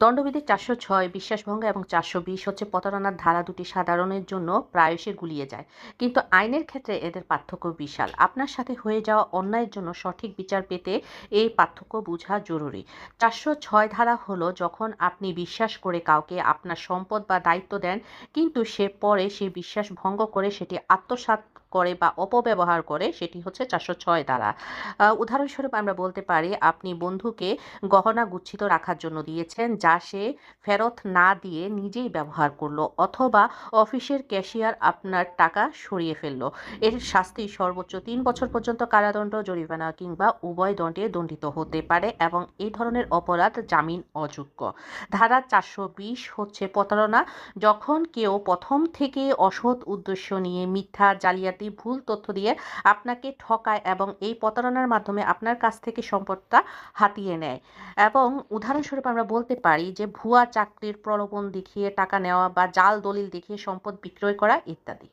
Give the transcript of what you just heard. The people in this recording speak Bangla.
দণ্ডবিধির চারশো ছয়, বিশ্বাসভঙ্গ এবং চারশো বিশ হচ্ছে প্রতারণার ধারা দুটি সাধারণের জন্য প্রায়শই গুলিয়ে যায়। কিন্তু আইনের ক্ষেত্রে এদের পার্থক্য বিশাল। আপনার সাথে হয়ে যাওয়া অন্যায়ের জন্য সঠিক বিচার পেতে এই পার্থক্য বোঝা জরুরি। চারশো ছয় ধারা হলো যখন আপনি বিশ্বাস করে কাউকে আপনার সম্পদ বা দায়িত্ব দেন, কিন্তু সে পরে সেই বিশ্বাস ভঙ্গ করে সেটি আত্মসাৎ করে বা অপব্যবহার করে সেটি হচ্ছে চারশো ছয় আহ, উদাহরণস্বরূপ আমরা বলতে পারি আপনি বন্ধুকে গহনা গুচ্ছিত রাখার জন্য দিয়েছেন যা সে ফেরত না দিয়ে নিজেই ব্যবহার করল অথবা অফিসের ক্যাশিয়ার আপনার টাকা সরিয়ে ফেলল। এর শাস্তি সর্বোচ্চ তিন বছর পর্যন্ত কারাদণ্ড জরিমানা কিংবা উভয় দণ্ডে দণ্ডিত হতে পারে এবং এই ধরনের অপরাধ জামিন অযোগ্য। ধারা চারশো বিশ হচ্ছে প্রতারণা। যখন কেউ প্রথম থেকে অসৎ উদ্দেশ্য নিয়ে মিথ্যা জালিয়াতি ভুল তথ্য দিয়ে আপনাকে ঠকায় এবং এই প্রতারণার মাধ্যমে আপনার কাছ থেকে সম্পদটা হাতিয়ে নেয়। এবং উদাহরণস্বরূপ আমরা বলতে পারি যে ভুয়া চাকরির প্রলোভন দেখিয়ে টাকা নেওয়া বা জাল দলিল দেখিয়ে সম্পদ বিক্রয় করা ইত্যাদি।